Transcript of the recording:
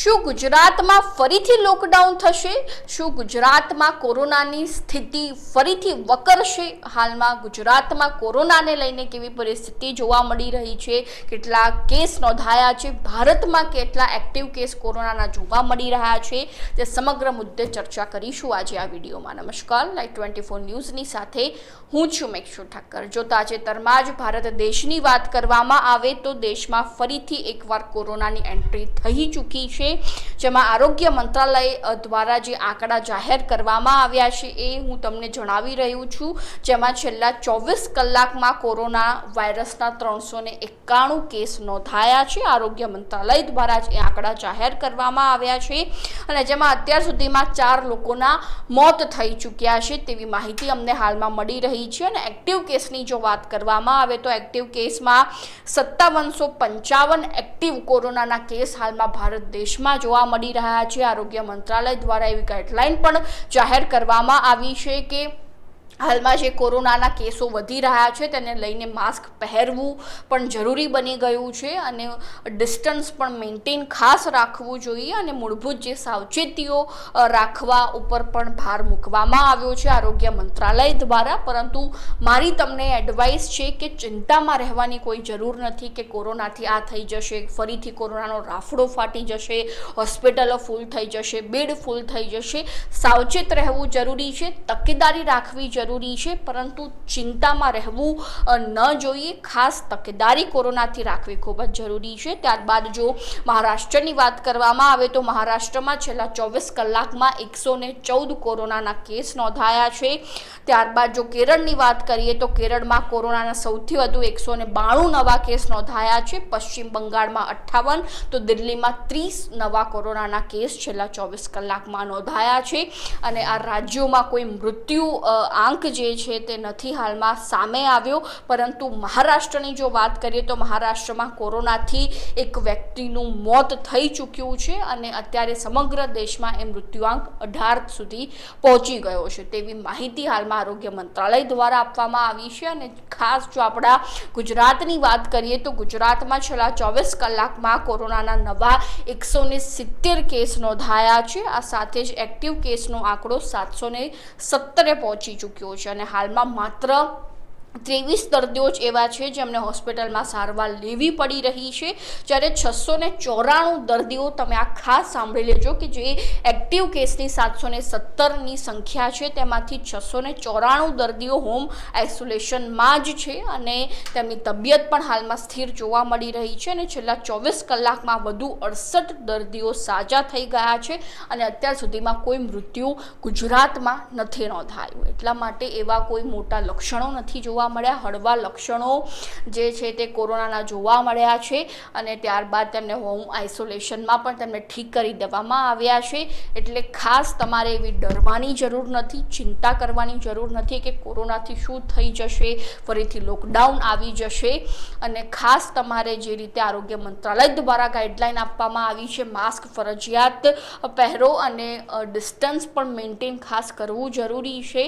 શું ગુજરાતમાં ફરીથી લોકડાઉન થશે? શું ગુજરાતમાં કોરોનાની સ્થિતિ ફરીથી વકરશે? હાલમાં ગુજરાતમાં કોરોનાને લઈને કેવી પરિસ્થિતિ જોવા મળી રહી છે? કેટલા કેસ નોંધાયા છે? ભારતમાં કેટલા એક્ટિવ કેસ કોરોનાના જોવા મળી રહ્યા છે? તે સમગ્ર મુદ્દે ચર્ચા કરીશું આજે આ વિડીયોમાં. નમસ્કાર. લાઈવ ટ્વેન્ટી ફોર ન્યૂઝની સાથે હું છું મેક્ષુ ઠક્કર જો તાજેતરમાં જ ભારત દેશની વાત કરવામાં આવે તો દેશમાં ફરીથી એકવાર કોરોનાની એન્ટ્રી થઈ ચૂકી છે. જેમાં આરોગ્ય મંત્રાલય દ્વારા જે આંકડા જાહેર કરવામાં આવ્યા છે એ હું તમને જણાવી રહ્યું છું. જેમાં છેલ્લા ચોવીસ કલાકમાં કોરોના વાયરસના ત્રણસો ને એકાણું કેસ નોંધાયા છે. આરોગ્ય મંત્રાલય દ્વારા જ એ આંકડા જાહેર કરવામાં આવ્યા છે. અને જેમાં અત્યાર સુધીમાં ચાર લોકોના મોત થઈ ચૂક્યા છે તેવી માહિતી અમને હાલમાં મળી રહી છે. અને એક્ટિવ કેસની જો વાત કરવામાં આવે તો એક્ટિવ કેસમાં સત્તાવનસો પંચાવન એક્ટિવ કોરોનાના કેસ હાલમાં ભારત દેશમાં જોવા મળી રહ્યા છે. આરોગ્ય મંત્રાલય દ્વારા એવી ગાઈડલાઈન પણ જાહેર કરવામાં આવી છે કે હાલમાં જે કોરોનાના કેસો વધી રહ્યા છે તેને લઈને માસ્ક પહેરવું પણ જરૂરી બની ગયું છે અને ડિસ્ટન્સ પણ મેન્ટેન ખાસ રાખવું જોઈએ અને મૂળભૂત જે સાવચેતીઓ રાખવા ઉપર પણ ભાર મૂકવામાં આવ્યો છે આરોગ્ય મંત્રાલય દ્વારા. પરંતુ મારી તમને એડવાઇસ છે કે ચિંતામાં રહેવાની કોઈ જરૂર નથી કે કોરોનાથી આ થઈ જશે, ફરીથી કોરોનાનો રાફડો ફાટી જશે, હોસ્પિટલો ફૂલ થઈ જશે, બેડ ફૂલ થઈ જશે. સાવચેત રહેવું જરૂરી છે, તકેદારી રાખવી જરૂરી છે પરંતુ ચિંતામાં રહેવું ન જોઈએ. ખાસ તકેદારી કોરોનાથી રાખવી ખૂબ જ જરૂરી છે. ત્યારબાદ જો મહારાષ્ટ્રની વાત કરવામાં આવે તો મહારાષ્ટ્રમાં છેલ્લા ચોવીસ કલાકમાં એકસો ને ચૌદ કોરોનાના કેસ નોંધાયા છે. ત્યારબાદ જો કેરળની વાત કરીએ તો કેરળમાં કોરોનાના સૌથી વધુ એકસો ને બાણું નવા કેસ નોંધાયા છે. પશ્ચિમ બંગાળમાં અઠ્ઠાવન તો દિલ્હીમાં ત્રીસ નવા કોરોનાના કેસ છેલ્લા ચોવીસ કલાકમાં નોંધાયા છે. અને આ રાજ્યોમાં કોઈ મૃત્યુ અ, આંક જે છે તે નથી હાલમાં સામે આવ્યો. પરંતુ મહારાષ્ટ્રની જો વાત કરીએ તો મહારાષ્ટ્રમાં કોરોનાથી એક વ્યક્તિનું મોત થઈ ચૂક્યું છે અને અત્યારે સમગ્ર દેશમાં એ મૃત્યુઆંક અઢાર સુધી પહોંચી ગયો છે. તેવી માહિતી હાલમાં આરોગ્ય મંત્રાલય દ્વારા આપવામાં આવી છે અને ખાસ જો આપણા ગુજરાતની વાત કરીએ તો ગુજરાતમાં છેલ્લા ચોવીસ કલાકમાં કોરોનાના નવા એકસો સિત્તેર કેસ નોંધાયા છે. આ સાથે જ એક્ટિવ કેસનો આંકડો સાતસો સત્તરે પહોંચી ચૂક્યો છે અને હાલમાં માત્ર ત્રેવીસ દર્દીઓ જ એવા છે જેમને હોસ્પિટલમાં સારવાર લેવી પડી રહી છે. જ્યારે છસો ને ચોરાણું દર્દીઓ તમે આ ખાસ સાંભળી લેજો કે જે એક્ટિવ કેસની સાતસો ને સત્તરની સંખ્યા છે, તેમાંથી છસો ને ચોરાણું દર્દીઓ હોમ આઇસોલેશનમાં જ છે અને તેમની તબિયત પણ હાલમાં સ્થિર જોવા મળી રહી છે અને છેલ્લા ચોવીસ કલાકમાં વધુ અડસઠ દર્દીઓ સાજા થઈ ગયા છે અને અત્યાર સુધીમાં કોઈ મૃત્યુ ગુજરાતમાં નથી નોંધાયું. એટલા માટે એવા કોઈ મોટા લક્ષણો નથી જોવા મળ્યા, હળવા લક્ષણો જે છે તે કોરોનાના જોવા મળ્યા છે અને ત્યારબાદ તેમને હોમ આઇસોલેશનમાં પણ તેમને ઠીક કરી દેવામાં આવ્યા છે. એટલે ખાસ તમારે એવી ડરવાની જરૂર નથી, ચિંતા કરવાની જરૂર નથી કે કોરોનાથી શું થઈ જશે, ફરીથી લોકડાઉન આવી જશે. અને ખાસ તમારે જે રીતે આરોગ્ય મંત્રાલય દ્વારા ગાઈડલાઈન આપવામાં આવી છે, માસ્ક, ફરજિયાત પહેરો અને ડિસ્ટન્સ પણ મેન્ટેન ખાસ કરવું જરૂરી છે.